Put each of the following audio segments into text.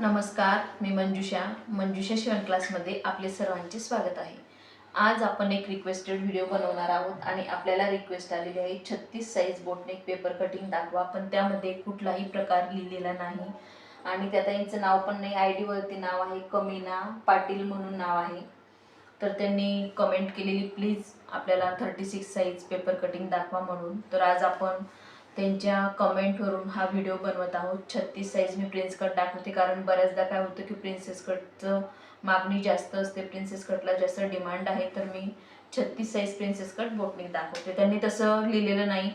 नमस्कार मी मंजुषा. मंजुषा शिवण क्लासमध्ये आपले सर्वांचे स्वागत आहे. आज आपण एक रिक्वेस्टेड व्हिडिओ बनवणार आहोत आणि आपल्याला रिक्वेस्ट आलेली आहे छत्तीस साईज बोटनेक पेपर कटिंग दाखवा. पण त्यामध्ये कुठलाही प्रकार लिहिलेला नाही. आणि त्या ताईंचं नाव पण नाही. आय डीवरती नाव आहे. कमीना पाटील म्हणून नाव आहे. तर त्यांनी कमेंट केलेली प्लीज आपल्याला thirty six size paper cutting दाखवा म्हणून. तर आज आपण त्यांच्या कमेंटवरून हा व्हिडिओ बनवत आहोत. छत्तीस साईज मी प्रिन्स कट दाखवते. कारण बऱ्याचदा काय होतं की प्रिन्सेस कटचं मागणी जास्त असते. प्रिन्सेस कटला जास्त डिमांड आहे. तर मी छत्तीस साईज प्रिन्सेस कट बोटनिक दाखवते. त्यांनी तसं लिहिलेलं नाही.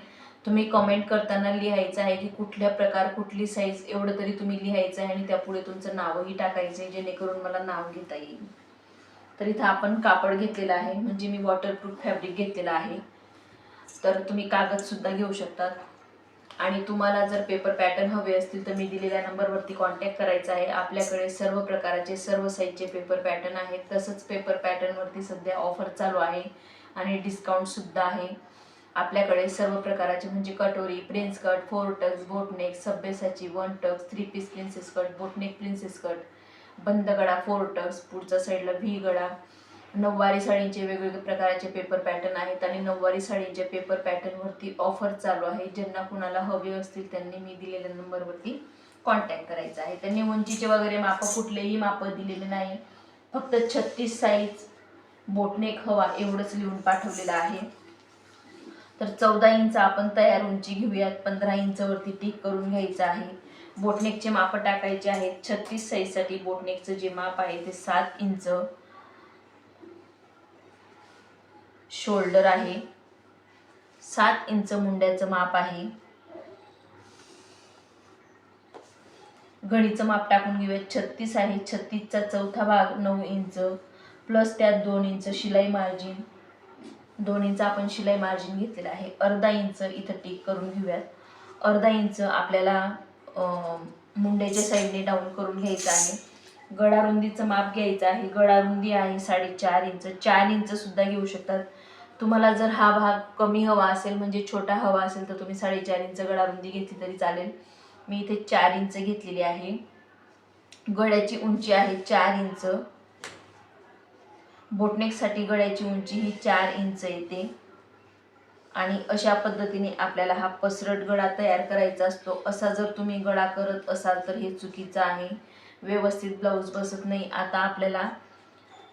तुम्ही कमेंट करताना लिहायचं आहे की कुठल्या प्रकार कुठली साईज एवढं तरी तुम्ही लिहायचं आहे आणि त्यापुढे तुमचं नावही टाकायचं आहे जेणेकरून मला नाव घेता येईल. तर इथं आपण कापड घेतलेलं आहे. म्हणजे मी वॉटरप्रूफ फॅब्रिक घेतलेलं आहे. तर तुम्ही कागदसुद्धा घेऊ शकतात. आणि तुम्हाला जर पेपर पॅटर्न हवे असतील तर मी दिलेल्या नंबरवरती कॉन्टॅक्ट करायचा आहे. आपल्याकडे सर्व प्रकारचे सर्व साईजचे पेपर पॅटर्न आहेत. तसंच पेपर पॅटर्नवरती सध्या ऑफर चालू आहे आणि डिस्काउंटसुद्धा आहे. आपल्याकडे सर्व प्रकारचे म्हणजे कटोरी prince cut four tucks boatneck सभ्यसाची one tucks three piece princess cut boatneck princess cut बंद गळा फोर टक्स पुढच्या साईडला व्ही गळा. नऊवारी साडींचे वेगवेगळे प्रकारचे पेपर पॅटर्न आहेत आणि नऊवारी साडींच्या पेपर पॅटर्नवरती ऑफर चालू आहे. ज्यांना कुणाला हवे असतील त्यांनी मी दिलेल्या नंबरवरती कॉन्टॅक्ट करायचा आहे. त्यांनी उंचीचे वगैरे मापं कुठलेही मापं दिलेले नाही. फक्त छत्तीस साईज बोटनेक हवा एवढंच लिहून पाठवलेलं आहे. तर चौदा इंच आपण तयार उंची घेऊयात. पंधरा इंचवरती टिक करून घ्यायचं आहे. बोटनेकचे मापं टाकायचे आहेत. छत्तीस साईजसाठी बोटनेकचं जे माप आहे ते सात इंच. शोल्डर आहे. सात इंच मुंड्याचं माप आहे. घडीचं माप टाकून घेऊया छत्तीस आहे. छत्तीसचा चौथा भाग नऊ इंच. प्लस त्यात दोन इंच शिलाई मार्जिन. दोन इंच आपण शिलाई मार्जिन घेतलेलं आहे. अर्धा इंच इथं टिक करून घेऊयात. अर्धा इंच आपल्याला मुंड्याच्या साईडने डाऊन करून घ्यायचं आहे. गळारुंदीचं माप घ्यायचं आहे. गळारुंदी आहे साडेचार इंच. चार इंच सुद्धा घेऊ शकतात. तुम्हाला जर हा भाग कमी हवा असेल म्हणजे छोटा हवा असेल तर तुम्ही साडेचार इंच गळारुंदी घेतली तरी चालेल. मी इथे चार इंच घेतलेली आहे. गळ्याची उंची आहे चार इंच. बोटनेकसाठी गळ्याची उंची ही चार इंच येते. आणि अशा पद्धतीने आपल्याला हा पसरट गळा तयार करायचा असतो. असा जर तुम्ही गळा करत असाल तर हे चुकीचं आहे. व्यवस्थित ब्लाऊज बसत नाही. आता आपल्याला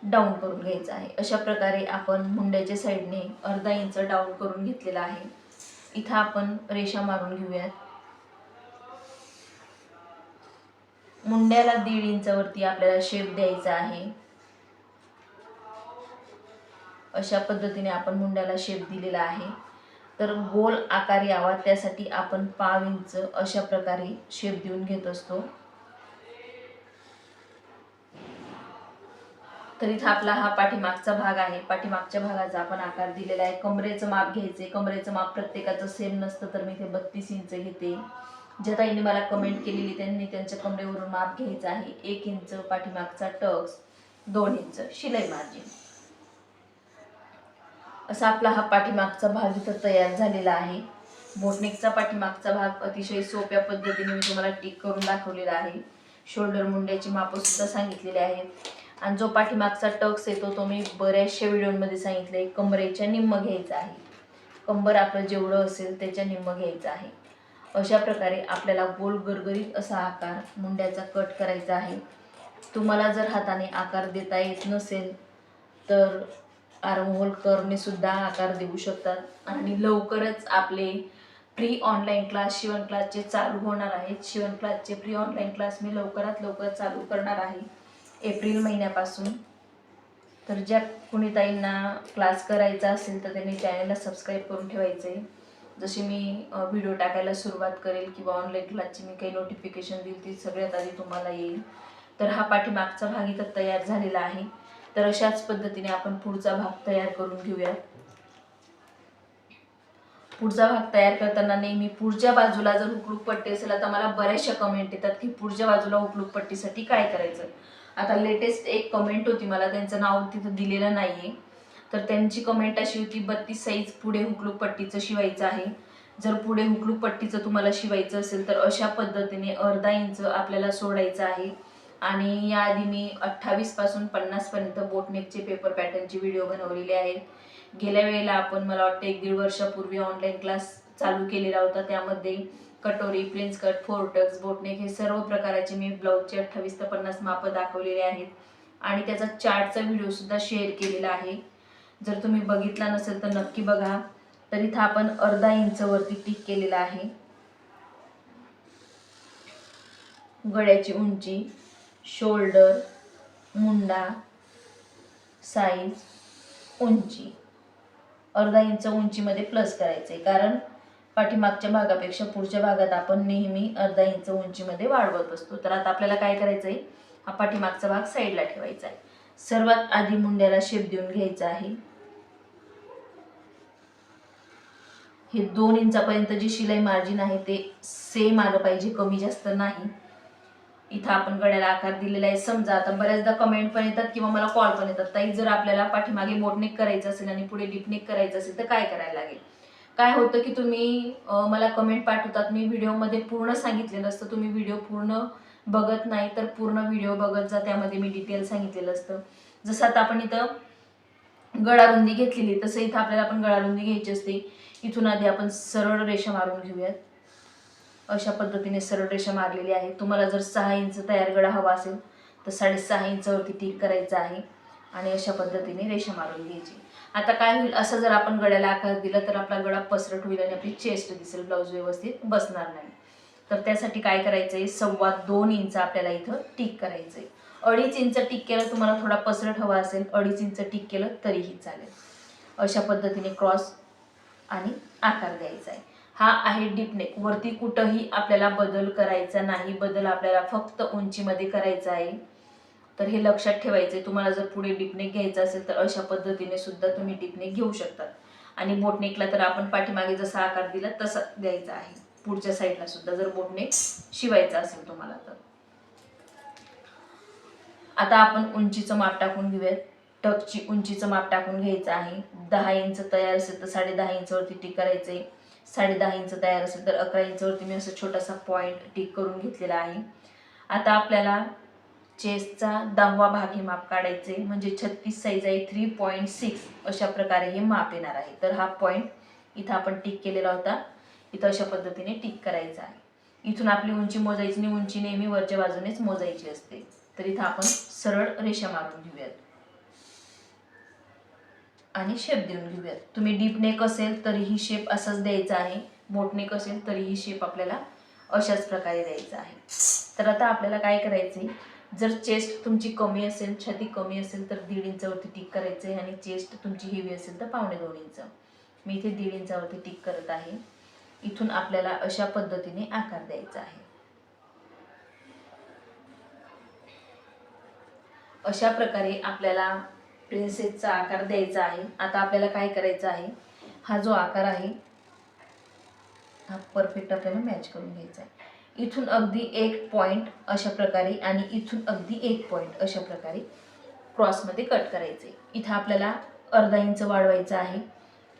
डाऊन करून घ्यायचं आहे. अशा प्रकारे आपण मुंड्याच्या साईडने अर्धा इंच डाऊन करून घेतलेला आहे. इथं आपण रेषा मारून घेऊयात. मुंड्याला दीड इंचावरती आपल्याला शेप द्यायचा आहे. अशा पद्धतीने आपण मुंड्याला शेप दिलेला आहे. तर गोल आकार यावा त्यासाठी आपण पाव इंच अशा प्रकारे शेप देऊन घेत असतो. तर इथं आपला हा पाठीमागचा भाग आहे. पाठीमागच्या भागाचा आपण आकार दिलेला आहे. कमरेचं माप घ्यायचे कमरेचं माप प्रत्येकाचं सेम नसतं तर मी इथे बत्तीस इंच घेते. ज्या ताईंनी मला कमेंट केलेली त्यांनी त्यांच्या कमरेवरून माप घ्यायचं आहे. एक इंच पाठीमागचा टक्स दोन इंच शिलाई मार्जिन असा आपला हा पाठीमागचा भाग इथं तयार झालेला आहे. बोटनेकचा पाठीमागचा भाग अतिशय सोप्या पद्धतीने मी तुम्हाला टिक करून दाखवलेला आहे. शोल्डर मुंड्याची मापं सुद्धा सांगितलेली आहेत. आणि जो पाठीमागचा टक्स येतो तो मी बऱ्याचशा व्हिडिओमध्ये सांगितले कमरेच्या निम्म घ्यायचा आहे. कंबर आपलं जेवढं असेल त्याच्या निम्म घ्यायचं आहे. अशा प्रकारे आपल्याला गोल गरगरीत असा आकार मुंड्याचा कट करायचा आहे. तुम्हाला जर हाताने आकार देता येत नसेल तर आर्महोल करने सुद्धा आकार देऊ शकतात. आणि लवकरच आपले प्री ऑनलाईन क्लास शिवण क्लासचे चालू होणार आहेत. शिवण क्लासचे प्री ऑनलाईन क्लास मी लवकरात लवकर चालू करणार आहे. एप्रिल महिन्यापासून. तर ज्या कुणी ताईंना क्लास करायचा असेल तर त्यांनी चॅनलला सबस्क्राईब करून ठेवायचं. आहे जशी मी व्हिडिओ टाकायला सुरुवात करेल किंवा ऑनलाईन क्लासची मी काही नोटिफिकेशन देईल ती सगळ्यात आधी तुम्हाला येईल. तर हा पाठीमागचा भाग इथं तयार झालेला आहे. तर अशाच पद्धतीने आपण पुढचा भाग तयार करून घेऊयात पुढचा भाग तयार करताना नेहमी पुढच्या बाजूला जर हुकलूक पट्टी असेल तर मला बऱ्याचशा कमेंट येतात की पुढच्या बाजूला हुकलूक पट्टीसाठी काय करायचं? आता लेटेस्ट एक कमेंट होती मला त्यांचं नाव तिथं दिलेलं नाही आहे तर त्यांची कमेंट अशी होती बत्तीस साईज पुढे हुकलूक पट्टीचं शिवायचं आहे. जर पुढे हुकलूक पट्टीचं तुम्हाला शिवायचं असेल तर अशा पद्धतीने अर्धा इंच आपल्याला सोडायचं आहे. आणि याआधी मी अठ्ठावीसपासून पन्नास पर्यंत बोटनेकचे पेपर पॅटर्नचे व्हिडिओ बनवलेले आहेत. गेल्या वेळेला आपण मला वाटतं एक दीड वर्षापूर्वी ऑनलाईन क्लास चालू केलेला होता त्यामध्ये. कटोरी प्रिन्स कट फोरटक्स बोटनेक हे सर्व प्रकाराचे मी ब्लाऊजचे अठ्ठावीस ते पन्नास मापं दाखवलेले आहेत. आणि त्याचा चार्टचा व्हिडिओसुद्धा शेअर केलेला आहे. जर तुम्ही बघितला नसेल तर नक्की बघा. तर इथं आपण अर्धा इंचवरती टिक केलेला आहे. गळ्याची उंची शोल्डर मुंडा साईज उंची. अर्धा इंच उंचीमध्ये प्लस करायचं आहे कारण पाठीमागच्या भागापेक्षा पुढच्या भागात आपण नेहमी अर्धा इंच उंचीमध्ये वाढवत असतो तर आता आपल्याला काय करायचं आहे हा पाठीमागचा भाग साईडला ठेवायचा आहे. सर्वात आधी मुंड्याला शेप देऊन घ्यायचा आहे. हे दोन इंचापर्यंत जी शिलाई मार्जिन आहे ते सेम आलं पाहिजे कमी जास्त नाही. इथं आपण गड्याला आकार दिलेला आहे. समजा आता बऱ्याचदा कमेंट पण येतात किंवा मला कॉल पण येतात. ताई जर आपल्याला पाठीमागे बोटनेक करायचं असेल आणि पुढे डिपनेक करायचं असेल तर काय करायला लागेल? काय होतं की तुम्ही मला कमेंट पाठवतात. मी व्हिडिओमध्ये पूर्ण सांगितलेलं असतं. तुम्ही व्हिडिओ पूर्ण बघत नाही तर पूर्ण व्हिडिओ बघत जा. त्यामध्ये मी डिटेल सांगितलेलं असतं. जसं आता आपण इथं गळारुंदी घेतलेली तसं इथं आपल्याला आपण गळारुंदी घ्यायची असते. इथून आधी आपण सरळ रेषा मारून घेऊयात. अशा पद्धतीने सरळ रेषा मारलेली आहे. तुम्हाला जर सहा इंच तयार गळा हवा असेल तर साडेसहा इंचावरती टिक करायचं आहे. आणि अशा पद्धतीने रेषा मारून घ्यायची. आता काय होईल असं जर आपण गळ्याला आकार दिला तर आपला गळा पसरट होईल आणि आपली चेस्ट दिसेल ब्लाऊज व्यवस्थित बसणार नाही. तर त्यासाठी काय करायचं आहे सव्वा दोन इंच आपल्याला इथं टिक करायचं आहे अडीच इंच टिक केलं तुम्हाला थोडा पसरट हवा असेल अडीच इंच टिक केलं तरीही चालेल. अशा पद्धतीने क्रॉस आणि आकार द्यायचा आहे हा आहे डिपनेक वरती कुठंही आपल्याला बदल करायचा नाही बदल आपल्याला फक्त उंचीमध्ये करायचा आहे. तर हे लक्षात ठेवायचे तुम्हाला जर पुढे डिपनेक घ्यायचं असेल तर अशा पद्धतीने सुद्धा तुम्ही डिपनेक घेऊ शकतात आणि बोटनेकला तर आपण पाठीमागे जसा आकार दिला तसा द्यायचा आहे. पुढच्या साईडला सुद्धा जर बोटनेक शिवायचा असेल तुम्हाला तर. आता आपण उंचीचं माप टाकून घेऊयात. टकची उंचीचं माप टाकून घ्यायचं आहे. दहा इंच तयार असेल तर साडे दहा इंचवरती टिक करायचं आहे साडे दहा इंच तयार असेल तर अकरा इंचवरती मी असं छोटासा पॉईंट टिक करून घेतलेला आहे. आता आपल्याला चेस्टचा दहावा भाग हे माप काढायचे. म्हणजे छत्तीस साईज आहे थ्री पॉईंट सिक्स अशा प्रकारे हे माप येणार आहे. तर हा पॉईंट इथं आपण टिक केलेला होता. इथं अशा पद्धतीने टिक करायचा आहे. इथून आपली उंची मोजायची आणि उंची नेहमी वरच्या बाजूनेच मोजायची असते. तर इथं आपण सरळ रेषा मारून घेऊयात. आणि शेप देऊन घेऊयात. तुम्ही डीप नेक असेल तरीही शेप असाच द्यायचा आहे. बोट नेक असेल तरीही शेप आपल्याला अशाच प्रकारे द्यायचा आहे. तर आता आपल्याला काय करायचं आहे जर चेस्ट तुमची कमी असेल छाती कमी असेल तर दीड इंचावरती टिक करायचं आहे आणि चेस्ट तुमची हेवी असेल तर पावणे दोन इंच मी इथे दीड इंचावरती टिक करत आहे. इथून आपल्याला अशा पद्धतीने आकार द्यायचा आहे. अशा प्रकारे आपल्याला प्रिन्सेसचा आकार द्यायचा आहे. आता आपल्याला काय करायचं आहे? हा जो आकार आहे हा परफेक्ट आपल्याला मॅच करून घ्यायचा आहे. इथून अगदी एक पॉईंट अशा प्रकारे आणि इथून अगदी एक पॉईंट अशा प्रकारे क्रॉसमध्ये कट करायचे. इथं आपल्याला अर्धा इंच वाढवायचा आहे.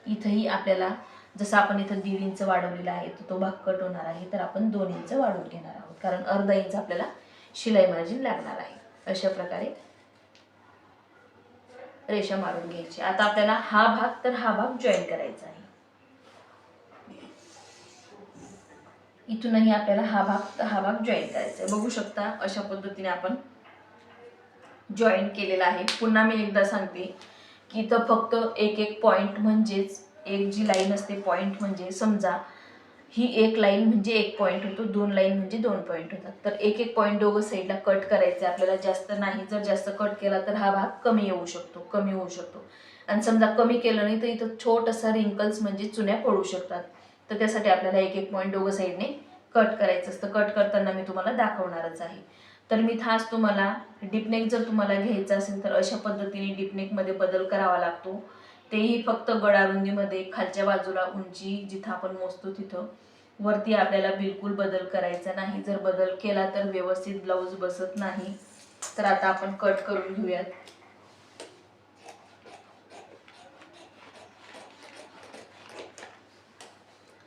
इथंही आपल्याला जसं आपण इथं दीड इंच वाढवलेला आहे तर तो भाग कट होणार आहे तर आपण दोन इंच वाढवून घेणार आहोत. कारण अर्धा इंच आपल्याला शिलाई मार्जिन लागणार आहे. अशा प्रकारे रेषा मारून घ्यायची. आता आपल्याला हा भाग तर हा भाग जॉईन करायचा आहे. इथूनही आपल्याला हा भाग हा भाग जॉईन करायचा आहे. बघू शकता अशा पद्धतीने आपण जॉईन केलेला आहे. पुन्हा मी एकदा सांगते की इथं फक्त एक एक पॉईंट म्हणजेच एक जी लाईन असते पॉईंट म्हणजे समजा ही एक लाईन म्हणजे एक पॉईंट होतो दोन लाईन म्हणजे दोन पॉईंट होतात. तर एक एक पॉईंट दोघं साईडला कट करायचे. आपल्याला जास्त नाही जर जास्त कट केला तर हा भाग कमी येऊ शकतो कमी होऊ शकतो. आणि समजा कमी केलं नाही तर इथं छोटासा रिंकल्स म्हणजे चुन्या पडू शकतात. तर त्यासाठी आपल्याला एक एक पॉईंट दोघं साईडने कट करायचं असतं. कट करताना मी तुम्हाला दाखवणारच आहे. तर मी खास तुम्हाला डिपनेक जर तुम्हाला घ्यायचं असेल तर अशा पद्धतीने डिपनेकमध्ये बदल करावा लागतो. तेही फक्त गडारुंदीमध्ये खालच्या बाजूला उंची जिथं आपण मोजतो तिथं. वरती आपल्याला बिलकुल बदल करायचा नाही. जर बदल केला तर व्यवस्थित ब्लाऊज बसत नाही. तर आता आपण कट करून घेऊयात.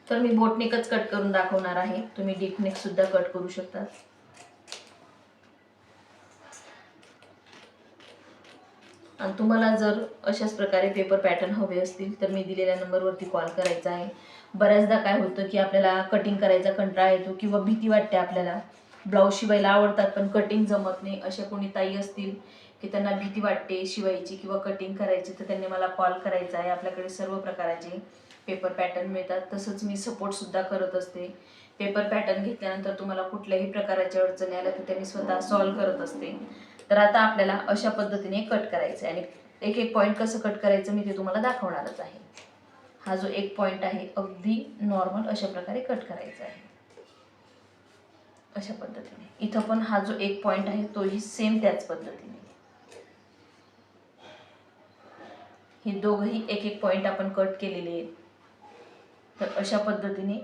तर मी बोटनेकच कट करून दाखवणार आहे. तुम्ही डीपनेक सुद्धा कट करू शकता आणि तुम्हाला जर अशाच प्रकारे पेपर पॅटर्न हवे असतील तर मी दिलेल्या नंबरवरती कॉल करायचा आहे. बऱ्याचदा काय होतं की आपल्याला कटिंग करायचा कंटाळा येतो किंवा भीती वाटते आपल्याला. ब्लाऊज शिवायला आवडतात पण कटिंग जमत नाही. अशा कोणी ताई असतील की त्यांना भीती वाटते शिवायची किंवा कटिंग करायची तर त्यांनी मला कॉल करायचा आहे. आपल्याकडे सर्व प्रकाराचे पेपर पॅटर्न मिळतात. तसंच मी सपोर्टसुद्धा करत असते. पेपर पॅटर्न घेतल्यानंतर तुम्हाला कुठल्याही प्रकाराच्या अडचणी आल्या तर त्या मी स्वतः सॉल्व्ह करत असते. तर आता आपल्याला अशा पद्धतीने कट करायचं आहे. आणि एक एक पॉईंट कसं कट करायचं मी ते तुम्हाला दाखवणारच आहे. हा जो एक पॉईंट आहे अगदी नॉर्मल अशा प्रकारे कट करायचा आहे. अशा पद्धतीने. इथं पण हा जो एक पॉईंट आहे तोही सेम त्याच पद्धतीने. हे दोघही एक एक पॉईंट आपण कट केलेले आहेत. तर अशा पद्धतीने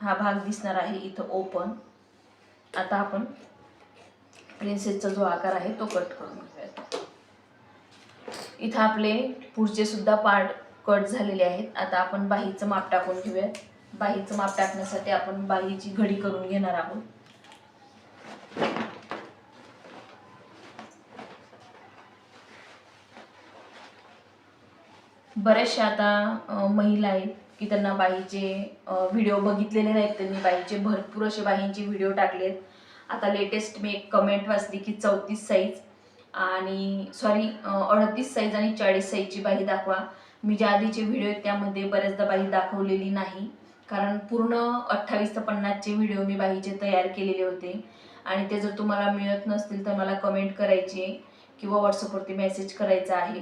हा भाग दिसणार आहे इथं ओपन आता आपण प्रिन्सेसचा जो आकार आहे तो कट करून घेऊयात. इथं आपले पुढचे सुद्धा पार्ट कट झालेले आहेत. आता आपण बाहीचं माप टाकून घेऊयात. बाहीचं माप टाकण्यासाठी आपण बाहीची घडी करून घेणार आहोत. बऱ्याचशा आता महिला आहेत. की त्यांना बाईचे व्हिडिओ बघितलेले नाहीत त्यांनी. बाईचे भरपूर असे बाईंचे व्हिडिओ टाकलेत. आता लेटेस्ट मी एक कमेंट वाचली की चौतीस साईज. आणि सॉरी अडतीस साईज आणि चाळीस साईजची बाही दाखवा. मी ज्या आधीचे व्हिडिओ आहेत त्यामध्ये बऱ्याचदा बाही दाखवलेली नाही. कारण पूर्ण अठ्ठावीस ते पन्नासचे व्हिडिओ मी बाहीचे तयार केलेले होते. आणि ते जर तुम्हाला मिळत नसतील तर मला कमेंट करायची किंवा व्हॉट्सअपवरती मेसेज करायचा आहे.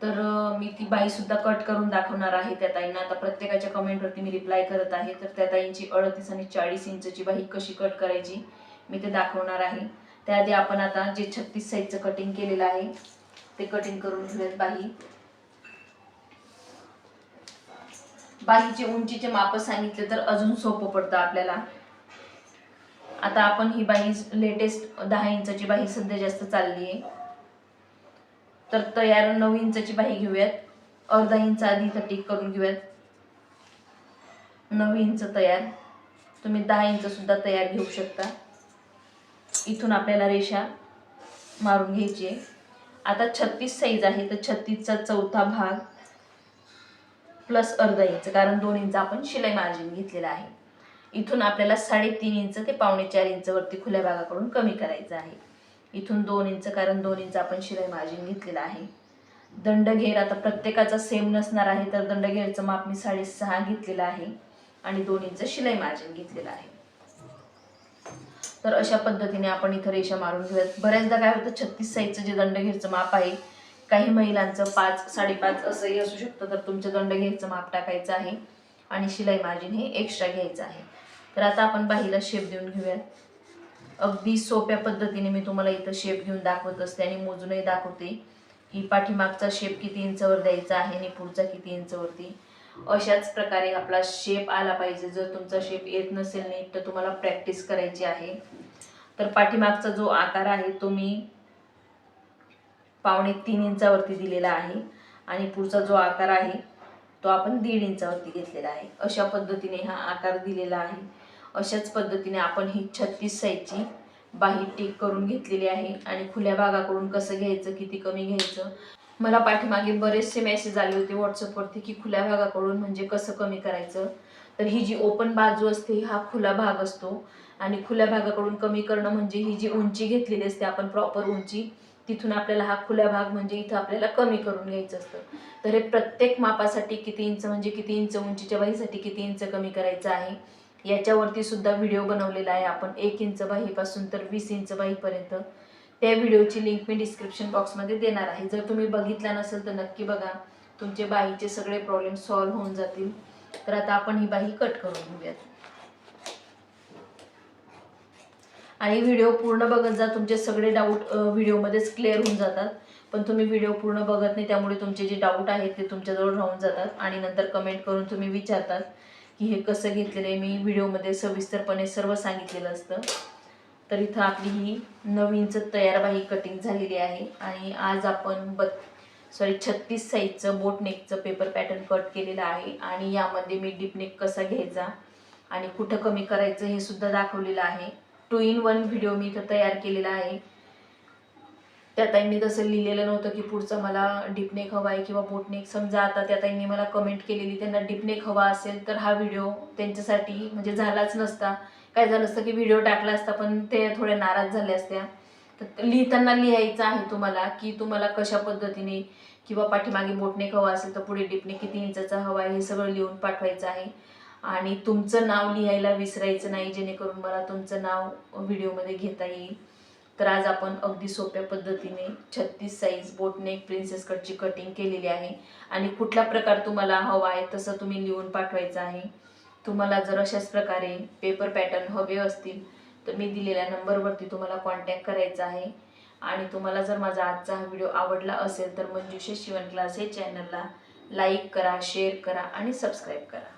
तर मी ती बाई सुद्धा कट करून दाखवणार आहे त्या ताईंना. आता प्रत्येकाच्या कमेंटवरती मी रिप्लाय करत आहे. तर त्या ताईंची अडतीस आणि चाळीस इंचची बाही कशी कट करायची मी ते दाखवणार आहे. त्याआधी आपण आता जे छत्तीस साईजचं कटिंग केलेलं आहे ते कटिंग करून घेऊयात बाही बाहीचे उंचीचे माप सांगितले तर अजून सोपं पडतं आपल्याला. आता आपण ही बाही लेटेस्ट दहा इंचाची बाही सध्या जास्त चालली आहे तर तयार नऊ इंचाची बाही घेऊयात. अर्धा इंच आधी कटिंग करून घेऊयात. नऊ इंच तयार. तुम्ही दहा इंच सुद्धा तयार घेऊ शकता. इथून आपल्याला रेषा मारून घ्यायची आहे. आता छत्तीस साईज आहे तर छत्तीसचा चौथा भाग प्लस अर्धा इंच कारण दोन इंच आपण शिलाई मार्जिन घेतलेला आहे. इथून आपल्याला साडेतीन इंच ते पावणे चार इंचवरती खुल्या भागाकडून कमी करायचं आहे. इथून दोन इंच कारण दोन इंच आपण शिलाई मार्जिन घेतलेला आहे. दंडघेर आता प्रत्येकाचा सेम नसणार आहे तर दंडघेरचं माप मी साडेसहा घेतलेलं आहे आणि दोन इंच शिलाई मार्जिन घेतलेलं आहे. तर अशा पद्धतीने आपण इथं रेषा मारून घेऊयात. बऱ्याचदा काय होतं छत्तीस साईजचं जे दंडघेरचं माप आहे काही महिलांचं पाच साडेपाच असंही असू शकतं तर तुमचं दंडघेरचं माप टाकायचं आहे आणि शिलाई मार्जिन हे एक्स्ट्रा घ्यायचं आहे. तर आता आपण बाहीला शेप देऊन घेऊयात. अगदी सोप्या पद्धतीने मी तुम्हाला इथं शेप घेऊन दाखवत असते आणि मोजूनही दाखवते की पाठीमागचा शेप किती इंचवर द्यायचा आहे आणि पुढचा किती इंचवरती. अशाच प्रकारे आपला शेप आला पाहिजे. जर तुमचा शेप येत नसेल नीट तर तुम्हाला प्रॅक्टिस करायची आहे. तर पाठीमागचा जो आकार आहे तो मी पावणे तीन इंचावरती दिलेला आहे. आणि पुढचा जो आकार आहे तो आपण दीड इंचावरती घेतलेला आहे. अशा पद्धतीने हा आकार दिलेला आहे. अशाच पद्धतीने आपण ही छत्तीस साईजची बाही टीक करून घेतलेली आहे. आणि खुल्या भागाकडून कसं घ्यायचं किती कमी घ्यायचं? मला पाठीमागे बरेचसे मेसेज आले होते व्हॉट्सअपवरती की खुल्या भागाकडून म्हणजे कसं कमी करायचं? तर ही जी ओपन बाजू असते हा खुला भाग असतो. आणि खुल्या भागाकडून कमी करणं म्हणजे ही जी उंची घेतलेली असते आपण प्रॉपर उंची तिथून आपल्याला हा खुला भाग म्हणजे इथं आपल्याला कमी करून घ्यायचं असतं. तर हे प्रत्येक मापासाठी किती इंच म्हणजे किती इंच उंचीच्या बाहीसाठी किती इंच कमी करायचं आहे? याच्यावरती सुद्धा व्हिडिओ बनवलेला आहे. आपण एक इंच बाहीपासून तर वीस इंच बाहीपर्यंत त्या व्हिडिओची लिंक मी डिस्क्रिप्शन बॉक्समध्ये देणार आहे. जर तुम्ही बघितला नसेल तर नक्की बघा. तुमचे बाहीचे सगळे प्रॉब्लेम सॉल्व्ह होऊन जातील. तर आता आपण ही बाही कट करून घेऊयात. आणि व्हिडिओ पूर्ण बघत जा. तुमचे सगळे डाऊट व्हिडिओमध्येच क्लिअर होऊन जातात. पण तुम्ही व्हिडिओ पूर्ण बघत नाही त्यामुळे तुमचे जे डाऊट आहेत ते तुमच्याजवळ राहून जातात. आणि नंतर कमेंट करून तुम्ही विचारतात. की हे कसं घेतलेलं आहे मी व्हिडिओमध्ये सविस्तरपणे सर्व सांगितलेलं असतं. तर इथं आपली ही नवीनच तयार बाही कटिंग झालेली आहे आणि आज आपण बत् सॉरी छत्तीस साईजचं बोटनेकचं पेपर पॅटर्न कट केलेलं आहे आणि यामध्ये मी डीप नेक कसा घ्यायचा आणि कुठं कमी करायचं हे सुद्धा दाखवलेलं आहे. टू इन वन व्हिडिओ मी इथं तयार केलेला आहे. त्या ताईंनी तसं लिहिलेलं नव्हतं की पुढचं मला डिपनेक हवा आहे किंवा बोटनेक समजा आता त्या ताईंनी मला कमेंट केलेली त्यांना डिपनेक हवा असेल तर हा व्हिडिओ त्यांच्यासाठी म्हणजे झालाच नसता. काय झालं असतं की व्हिडिओ टाकला असता पण ते थोडे नाराज झाले असत्या. तर लिहिताना लिहायचं आहे तुम्हाला की तुम्हाला कशा पद्धतीने किंवा पाठीमागे बोटनेक हवा असेल तर पुढे डिपने किती इंचाचा हवा आहे हे सगळं लिहून पाठवायचं आहे. आणि तुमचं नाव लिहायला विसरायचं नाही जेणेकरून मला तुमचं नाव व्हिडिओमध्ये घेता येईल. तर आज आपण अगदी सोप्या पद्धतीने छत्तीस साईज बोटनेक प्रिन्सेस कटची कटिंग केलेली आहे. आणि कुठला प्रकार तुम्हाला हवा आहे तसं तुम्ही लिहून पाठवायचं आहे. तुम्हाला जर अशाच प्रकारे पेपर पॅटर्न हवे असतील तर मी दिलेल्या नंबरवरती तुम्हाला कॉन्टॅक्ट करायचा आहे. आणि तुम्हाला जर माझा आजचा हा व्हिडिओ आवडला असेल तर मंजुषे शिवण क्लास हे चॅनलला लाईक करा शेअर करा आणि सबस्क्राईब करा.